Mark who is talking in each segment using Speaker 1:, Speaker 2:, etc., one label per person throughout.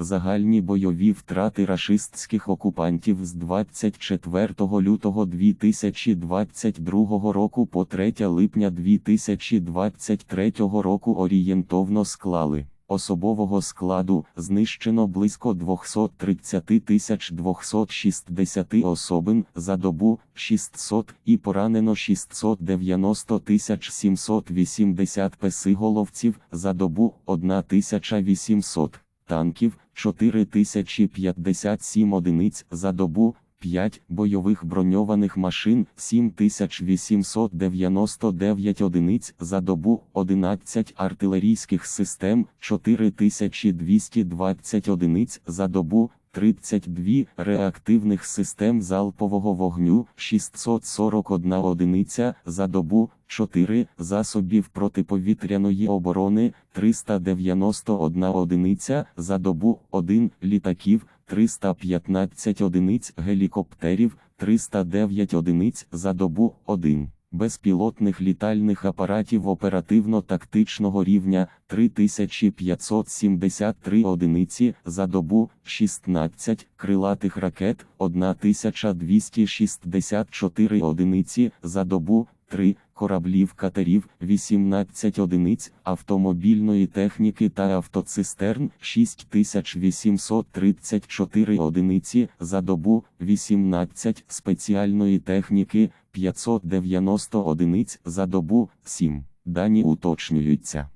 Speaker 1: Загальні бойові втрати рашистських окупантів з 24 лютого 2022 року по 3 липня 2023 року орієнтовно склали. Особового складу знищено близько 230 тисяч 260 особин за добу 600 і поранено 690 тисяч 780 песиголовців за добу 1800 танків 4057 одиниць за добу, 5 бойових броньованих машин 7899 одиниць за добу, 11 артилерійських систем 4220 одиниць за добу, 32 реактивних систем залпового вогню 641 одиниця за добу, 4 засобів протиповітряної оборони 391 одиниця за добу, 1 літаків 315 одиниць гелікоптерів 309 одиниць за добу, 1 безпілотних літальних апаратів оперативно-тактичного рівня 3573 одиниці за добу, 16 крилатих ракет 1264 одиниці за добу, 3 кораблів катерів 18 одиниць автомобільної техніки та автоцистерн 6834 одиниці за добу 18 спеціальної техніки 590 одиниць за добу 7 дані уточнюються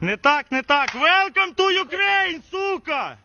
Speaker 2: Не так, не так. Welcome to Ukraine, сука!